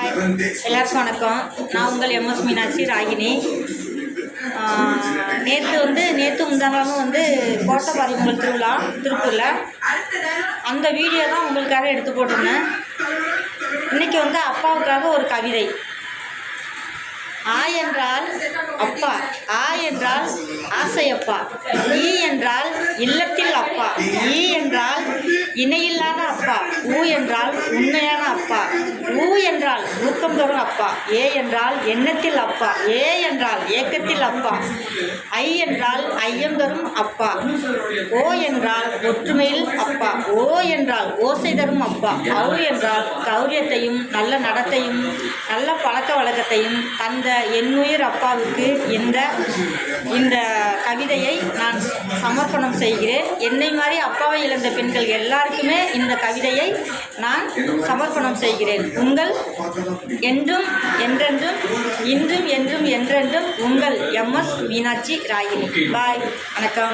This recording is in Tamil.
ஹாய் எல்லாருக்கும் வணக்கம். நான் உங்கள் எம்எஸ் மீனாட்சி ராகினி. நேற்று வந்து நேற்று முந்தானாலும் வந்து கோட்டை உங்கள் திருவிழா திருப்பூரில். அந்த வீடியோ தான் உங்களுக்காக எடுத்து போட்டிருந்தேன். இன்றைக்கி வந்து அப்பாவுக்காக ஒரு கவிதை. ஆ என்றால் அப்பா ஆ என்றால் ஆசையப்பா ஈ என்றால் இல்லத்தில் அப்பா ஈ என்றால் இணையில்லாத அப்பா ஊ என்றால் உண்மையான ஊ என்றால் ஊக்கம் தரும் அப்பா. ஏ என்றால் எண்ணத்தில் அப்பா. ஏ என்றால் ஏக்கத்தில் அப்பா. ஐ என்றால் ஐயம் தரும் அப்பா. ஓ என்றால் ஒற்றுமையில் அப்பா. ஓ என்றால் ஓசை தரும் அப்பா. ஔ என்றால் கௌரியத்தையும் நல்ல நடத்தையும் நல்ல பழக்க வழக்கத்தையும் தந்த என்னுயிர் அப்பாவுக்கு இந்த இந்த கவிதையை நான் சமர்ப்பணம் செய்கிறேன். என்னை மாதிரி அப்பாவை இழந்த பெண்கள் எல்லாருக்குமே இந்த கவிதையை நான் சமர்ப்பணம் செய்கிறேன். உங்கள் என்றும் என்றென்றும் இன்றும் என்றும் என்றென்றும் உங்கள் எம்எஸ் மீனாட்சி ராகினி. பாய். வணக்கம்.